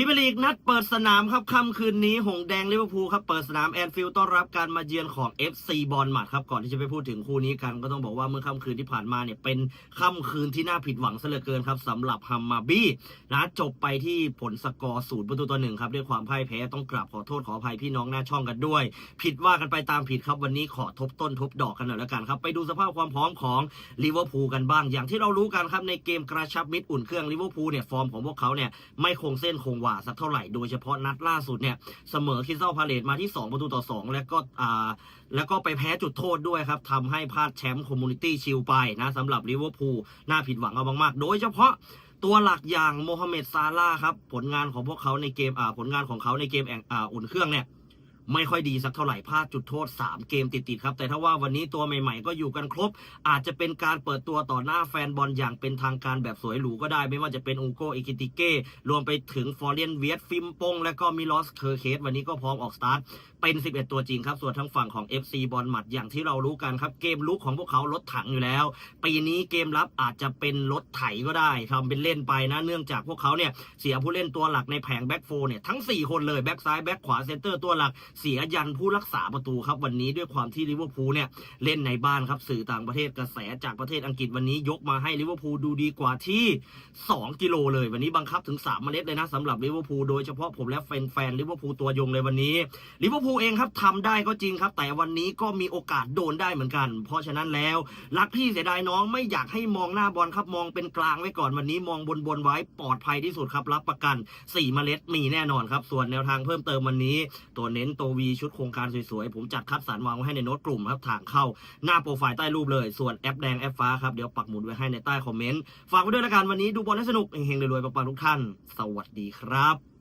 พิมลีกนัดเปิดสนามครับค่ำคืนนี้ หงแดงลิเวอร์พูลครับเปิดสนามแอนฟิลด์ต้อนรับการมาเยือนของ FC บอลมัดครับก่อนที่จะไปพูดถึงคู่นี้กัน ก็ต้องบอกว่าเมื่อค่ำคืนที่ผ่านมาเนี่ยเป็นค่ำคืนที่น่าผิดหวังซะเหลือเกินครับสำหรับฮัมมาบี้นะจบไปที่ผลสกอร์ศูนย์ประตูต่อหนึ่งครับด้วยความพ่ายแพ้ต้องกราบขอโทษขออภัยพี่น้องหน้าช่องกันด้วย ผิดว่ากันไปตามผิดครับวันนี้ขอทบต้นทบดอกกันหน่อยแล้วกันครับไปดูสภาพความพร้อมของลิเวอร์พูลกันบ้าง อย่างที่เรารู้กันครับในเกมกระชับมิตรอุ่นเครื่องลิเวอร์พูลเนี่ยฟอร์มของพวกเขาเนี่ยไม่คงเส้นคงวาสักเท่าไหร่ โดยเฉพาะนัดล่าสุดเนี่ยเสมอคิสตัลพาเลตมาที่ 2 ประตูต่อ 2 แล้วก็อ่าแล้วก็ไปแพ้จุดโทษด้วยครับทำให้พลาดแชมป์คอมมูนิตี้ชิลไปนะสำหรับลิเวอร์พูลน่าผิดหวังเอามากๆ โดยเฉพาะตัวหลักอย่างโมฮัมเหม็ดซาลาครับผลงานของพวกเขาในเกมอ่าผลงานของเขาในเกมแองอ่าอุ่นเครื่องเนี่ย ไม่ค่อยดีสักเท่าไหร่พลาดจุดโทษ 3 เกมติดๆครับ แต่ถ้าว่าวันนี้ตัวใหม่ๆ ก็อยู่กันครบ อาจจะเป็นการเปิดตัวต่อหน้าแฟนบอลอย่างเป็นทางการแบบสวยหรูก็ได้ ไม่ว่าจะเป็นอูโกอิกิติเก้รวมไปถึงฟอร์เรียนเวียตฟิมปง และก็มิลอสเคอร์เคสวันนี้ก็พร้อมออกสตาร์ทเป็น 11 ตัวจริงครับ ส่วนทางฝั่งของ FC บอลหมัดอย่างที่เรารู้กันครับ เกมลุกของพวกเขารถถังอยู่แล้ว ปีนี้เกมรับอาจจะเป็นรถไถก็ได้ทำเป็นเล่นไปนะ เนื่องจากพวกเขาเนี่ยเสียผู้เล่นตัวหลักในแผงแบ็กโฟเนี่ยทั้ง 4 คนเลยแบ็กซ้ายแบ็กขวาเซนเตอร์ตัวหลักเสียยันผู้รักษาประตูครับวันนี้ด้วยความที่ลิเวอร์พูลเนี่ยเล่นในบ้านครับสื่อต่างประเทศกระแสจากประเทศอังกฤษวันนี้ยกมาให้ลิเวอร์พูลดูดีกว่าที่ 2 กิโลเลย วันนี้บังคับถึง3เมล็ดเลยนะสำหรับลิเวอร์พูลโดยเฉพาะผมและแฟนๆลิเวอร์พูลตัวยงเลยวันนี้ลิเวอร์พูลเองครับทำได้ก็จริงครับ แต่วันนี้ก็มีโอกาสโดนได้เหมือนกัน เพราะฉะนั้นแล้วรักพี่เสียดายน้องไม่อยากให้มองหน้าบอลครับมองเป็นกลางไว้ก่อนวันนี้มองบนบนไว้ปลอดภัยที่สุดครับรับประกัน4เมล็ดมีแน่นอนครับส่วนแนวทางเพิ่มเติมวันนี้ ตัวเน้นตัววีชุดโครงการสวยๆ ผมจัดคัดสรรวางไว้ให้ในโน้ตกลุ่มครับ ทางเข้าหน้าโปรไฟล์ใต้รูปเลย ส่วนแอปแดงแอปฟ้าครับ เดี๋ยวปักหมุดไว้ให้ในใต้คอมเมนต์ ฝากไว้ด้วยละกันวันนี้ดูบอลให้สนุกเฮงๆรวยๆปังๆทุกท่าน สวัสดีครับ